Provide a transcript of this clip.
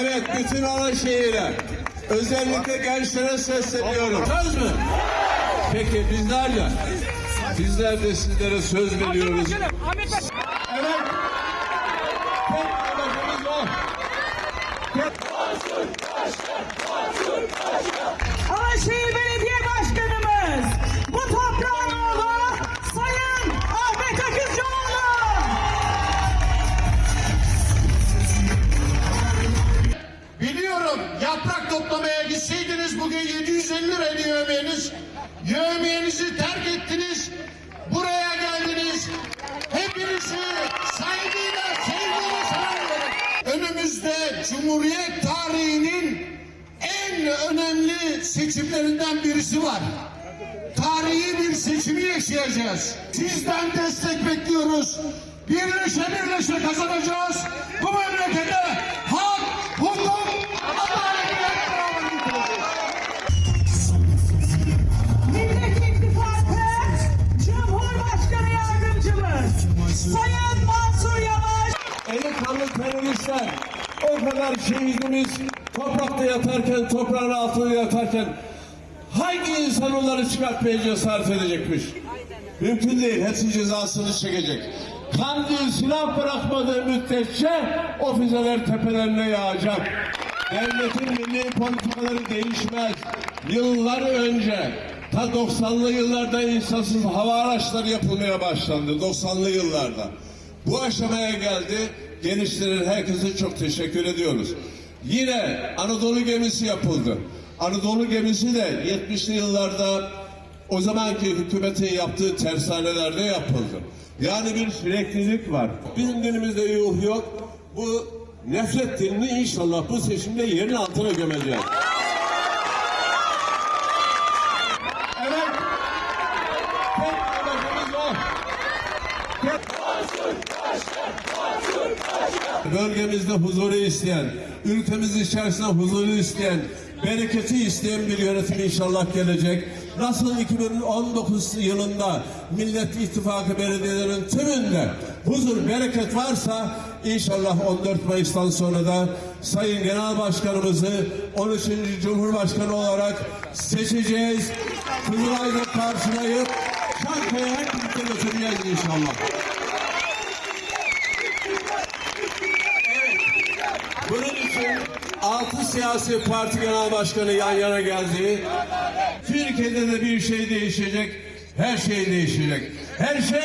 Evet bütün Alaşehir'e özellikle gençlere sesleniyorum. Söz mü? Peki bizler de bizler de sizlere söz veriyoruz. Evet. Tek amacımız o. yaprak toplamaya gitseydiniz bugün 750 lira yövmeyeniz. Yövmeyenizi terk ettiniz. Buraya geldiniz. Hepinizi saygıyla, sevgiyle selamlıyorum. Önümüzde Cumhuriyet tarihinin en önemli seçimlerinden birisi var. Tarihi bir seçimi yaşayacağız. Sizden destek bekliyoruz. Birleşe birleşe kazanacağız. Yavaş. Eli kanlı teröristler o kadar şehidimiz toprakta yatarken toprağın altında yatarken hangi insan onları çıkartmaya cesaret edecekmiş? Mümkün değil. Hepsi cezasını çekecek. Kandil silah bırakmadığı müddetçe o tepelerine yağacak. Devletin milli politikaları değişmez. Yıllar önce ta 90'lı yıllarda insansız hava araçları yapılmaya başlandı. 90'lı yıllarda. Bu aşamaya geldi. Gençlerin herkese çok teşekkür ediyoruz. Yine Anadolu gemisi yapıldı. Anadolu gemisi de 70'li yıllarda o zamanki hükümetin yaptığı tersanelerde yapıldı. Yani bir süreklilik var. Bizim dinimizde yuh yok. Bu nefret dilini inşallah bu seçimde yerin altına gömeceğiz. Evet. Tek amacımız o. Bölgemizde huzuru isteyen, ülkemiz içerisinde huzuru isteyen, bereketi isteyen bir yönetim inşallah gelecek. Nasıl 2019 yılında Millet İttifakı belediyelerin tümünde huzur, bereket varsa inşallah 14 Mayıs'tan sonra da Sayın Genel Başkanımızı 13. Cumhurbaşkanı olarak seçeceğiz. Kızılay'da karşılayıp Çankaya hep birlikte götüreceğiz inşallah. Altı siyasi parti genel başkanı yan yana geldi. Türkiye'de de bir şey değişecek. Her şey değişecek. Her şey